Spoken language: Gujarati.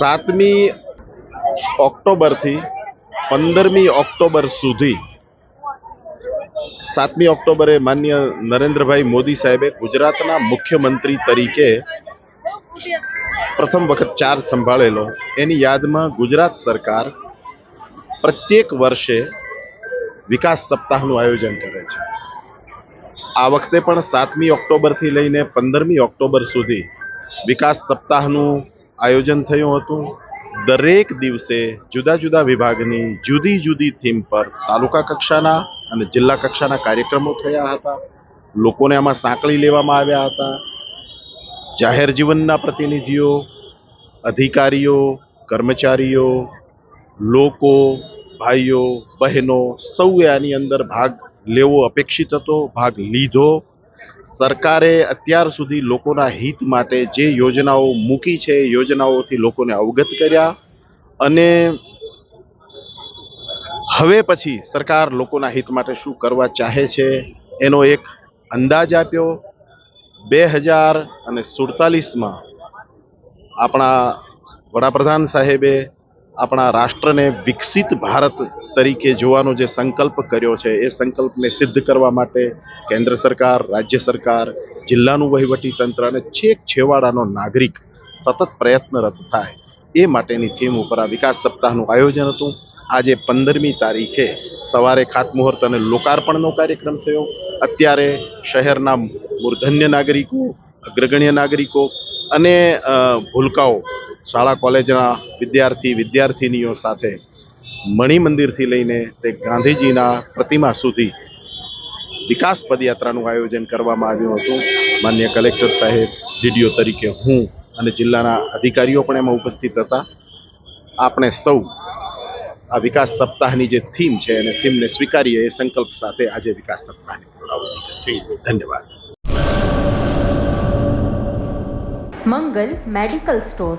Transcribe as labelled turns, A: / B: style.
A: સાતમી ઓક્ટોબરથી પંદરમી ઓક્ટોબર સુધી સાતમી ઓક્ટોબરે માન્ય નરેન્દ્રભાઈ મોદી સાહેબે ગુજરાતના મુખ્યમંત્રી તરીકે પ્રથમ વખત ચાર્જ સંભાળેલો. એની યાદમાં ગુજરાત સરકાર પ્રત્યેક વર્ષે વિકાસ સપ્તાહનું આયોજન કરે છે. આ વખતે પણ સાતમી ઓક્ટોબરથી લઈને પંદરમી ઓક્ટોબર સુધી વિકાસ સપ્તાહનું આયોજન થયું હતું. દરેક દિવસે જુદા જુદા વિભાગની જુદી જુદી થીમ પર તાલુકા કક્ષાના અને જિલ્લા કક્ષાના કાર્યક્રમો થયા હતા. લોકોને આમાં સાંકળી લેવામાં આવ્યા હતા. જાહેર જીવનના પ્રતિનિધિઓ, અધિકારીઓ, કર્મચારીઓ, લોકો, ભાઈઓ, બહેનો સૌએ આની અંદર ભાગ લેવો અપેક્ષિત હતો, ભાગ લીધો. સરકારે અત્યાર સુધી લોકોના હિત માટે જે યોજનાઓ મૂકી છે, એ યોજનાઓથી લોકોને અવગત કર્યા અને હવે પછી સરકાર લોકોના હિત માટે શું કરવા ચાહે છે, એનો એક અંદાજ આપ્યો. બે હજાર અને સુડતાલીસમાં આપણા વડાપ્રધાન સાહેબે આપણા રાષ્ટ્રને વિકસિત ભારત તરીકે જોવાનો જે સંકલ્પ કર્યો છે, એ સંકલ્પને સિદ્ધ કરવા માટે કેન્દ્ર સરકાર, રાજ્ય સરકાર, જિલ્લાનું વહીવટી તંત્ર અને છેક છેવાડાનો નાગરિક સતત પ્રયત્નરત થાય, એ માટેની થીમ ઉપર આ વિકાસ સપ્તાહનું આયોજન હતું. આજે પંદરમી તારીખે સવારે ખાતમુહૂર્ત અને લોકાર્પણનો કાર્યક્રમ થયો. અત્યારે શહેરના મૂર્ધન્ય નાગરિકો, અગ્રગણ્ય નાગરિકો અને ભૂલકાઓ શાળા કોલેજના વિદ્યાર્થી, વિદ્યાર્થિનીઓ સાથે મણિ મંદિરથી લઈને તે ગાંધીજીના પ્રતિમા સુધી વિકાસ પદયાત્રાનું આયોજન કરવામાં આવ્યું હતું. માન્ય કલેક્ટર સાહેબ, ડીડીઓ તરીકે હું અને જિલ્લાના અધિકારીઓ પણ એમાં ઉપસ્થિત હતા. આપણે સૌ આ વિકાસ સપ્તાહની જે થીમ છે અને થીમને સ્વીકારીએ એ સંકલ્પ સાથે આજે વિકાસ સપ્તાહની પૂર્ણાવૃત્તિ ધન્યવાદ.
B: Mangal medical store.